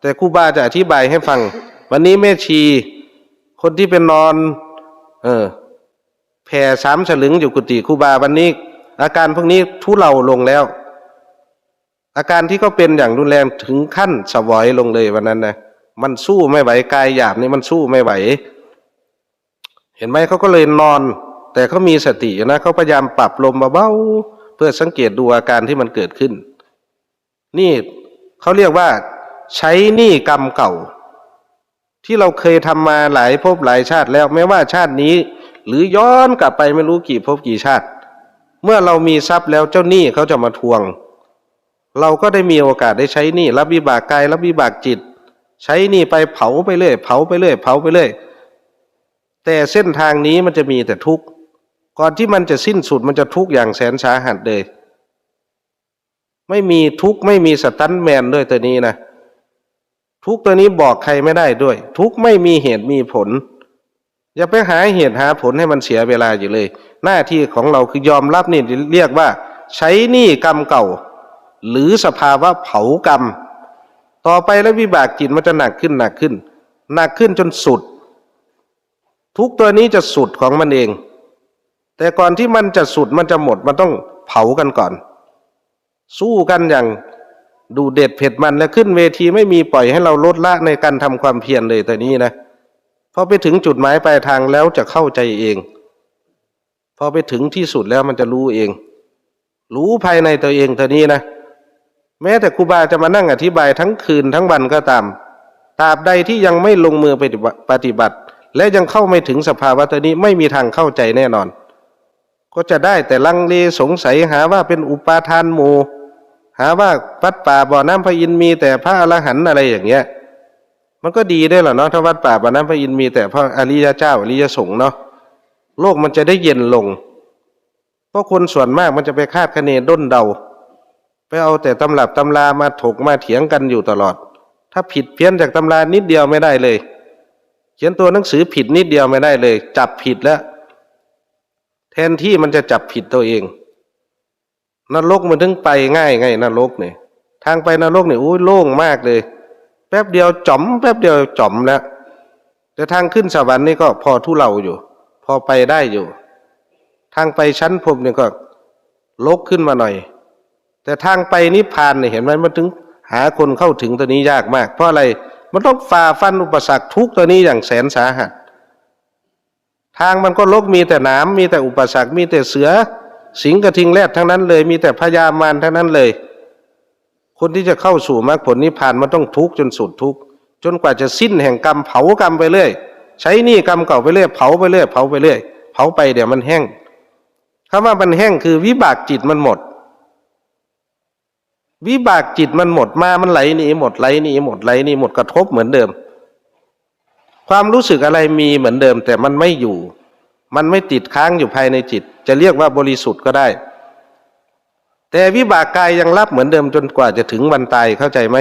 แต่ครูบาจะอธิบายให้ฟัง วันนี้แม่ชี คนที่เป็นนอน เออแผ่สามฉลึงอยู่กุฏิครูบาวันนี้ อาการพวกนี้ทุเลาลงแล้ว อาการที่เขาเป็นอย่างรุนแรงถึงขั้นสวอยลงเลยวันนั้นนะมันสู้ไม่ไหวกายหยาบนี่มันสู้ไม่ไหว เห็นไหมเขาก็เลยนอน แต่เขามีสตินะเขาพยายามปรับลมเบาๆเพื่อสังเกตดูอาการที่มันเกิดขึ้น นี่เขาเรียกว่า ใช้หนี้กรรมเก่า ที่เราเคยทำมาหลายภพหลายชาติแล้วแม้ว่าชาตินี้ หรือย้อนกลับไปไม่รู้กี่ภพกี่ชาติ เมื่อเรามีทรัพย์แล้วเจ้าหนี้เขาจะมาทวง เราก็ได้มีโอกาสได้ใช้หนี้รับวิบากกายรับวิบากจิต ใช้หนี้ไปเผาไปเรื่อยเผาไปเรื่อยเผาไปเรื่อยแต่เส้นทางนี้มันจะมีแต่ทุกข์ก่อนที่มันจะสิ้นสุดมันจะทุกข์อย่างแสนสาหัสเลย ไม่มีทุกข์ไม่มีสตันแมนด้วยตัวนี้นะ ทุกตัวนี้บอกใครไม่ได้ด้วย ทุกไม่มีเหตุมีผล อย่าไปหาเหตุหาผลให้มันเสียเวลาอยู่เลย หน้าที่ของเราคือยอมรับนี่เรียกว่า ใช้หนี้กรรมเก่า หรือสภาวะเผากรรม ต่อไปแล้ววิบากจิตมันจะหนักขึ้นหนักขึ้น หนักขึ้นจนสุด ทุกตัวนี้จะสุดของมันเอง แต่ก่อนที่มันจะสุดมันจะหมดมันต้องเผากันก่อน สู้กันอย่าง ดูเด็ดเผ็ดมันแล้วขึ้นเวทีไม่มีปล่อยให้เราลดละในการทำความเพียรเลยแต่นี้นะพอไปถึงจุดหมายปลายทางแล้วจะเข้าใจเอง พอไปถึงที่สุดแล้วมันจะรู้เอง รู้ภายในตัวเองตัวนี้นะแม้แต่ครูบาจะมานั่งอธิบายทั้งคืนทั้งวันก็ตามตราบใดที่ยังไม่ลงมือปฏิบัติ และยังเข้าไม่ถึงสภาวะตัวนี้ไม่มีทางเข้าใจแน่นอน ก็จะได้แต่ลังเลสงสัยหาว่าเป็นอุปาทานหมู่ หาว่าวัดป่าบ่อน้ำพระอินทร์มีแต่พระอรหันต์อะไรอย่างเงี้ย มันก็ดีได้หรอเนาะถ้าวัดป่าบ่อน้ำพระอินทร์มีแต่พระอริยเจ้าอริยสงฆ์เนาะโลกมันจะได้เย็นลง เพราะคนส่วนมากมันจะไปคาดคะเนด้นเดา ไปเอาแต่ตำรับตำรามาถกมาเถียงกันอยู่ตลอด ถ้าผิดเพี้ยนจากตำรานิดเดียวไม่ได้เลย เขียนตัวหนังสือผิดนิดเดียวไม่ได้เลย จับผิดแล้ว แทนที่มันจะจับผิดตัวเอง นรกมันถึงไปง่ายไงนรกเนี่ยทางไปนรกเนี่ยอุ้ยโล่งมากเลย แป๊บเดียวจ๋อมแป๊บเดียวจ๋อมแล้วแต่ทางขึ้นสวรรค์นี่ก็พอทุเลาอยู่ พอไปได้อยู่ ทางไปชั้นพรมเนี่ยก็ลกขึ้นมาหน่อย แต่ทางไปนิพพานเนี่ยเห็นไหมมันถึงหาคนเข้าถึงตัวนี้ยากมาก เพราะอะไรมันต้องฝ่าฟันอุปสรรคทุกตัวนี้อย่างแสนสาหัส ทางมันก็ลกมีแต่น้ำมีแต่อุปสรรคมีแต่เสือ สิงกระทิงแรดทั้งนั้นเลย มีแต่พญามารทั้งนั้นเลย คนที่จะเข้าสู่มรรคผลนิพพานมันต้องทุกข์จนสุดทุกข์จนกว่าจะสิ้นแห่งกรรมเผากรรมไปเรื่อยใช้หนี้กรรมเก่าไปเรื่อยเผาไปเรื่อยเผาไปเรื่อยเผาไปเดี๋ยวมันแห้งคำว่ามันแห้งคือวิบากจิตมันหมด วิบากจิตมันหมดมามันไหลหนีหมดไหลหนีหมดไหลหนีหมดกระทบเหมือนเดิม ความรู้สึกอะไรมีเหมือนเดิมแต่มันไม่อยู่ มันไม่ติดค้างอยู่ภายในจิต จะเรียกว่าบริสุทธิ์ก็ได้ แต่วิบากกายยังรับเหมือนเดิมจนกว่าจะถึงวันตายเข้าใจไหม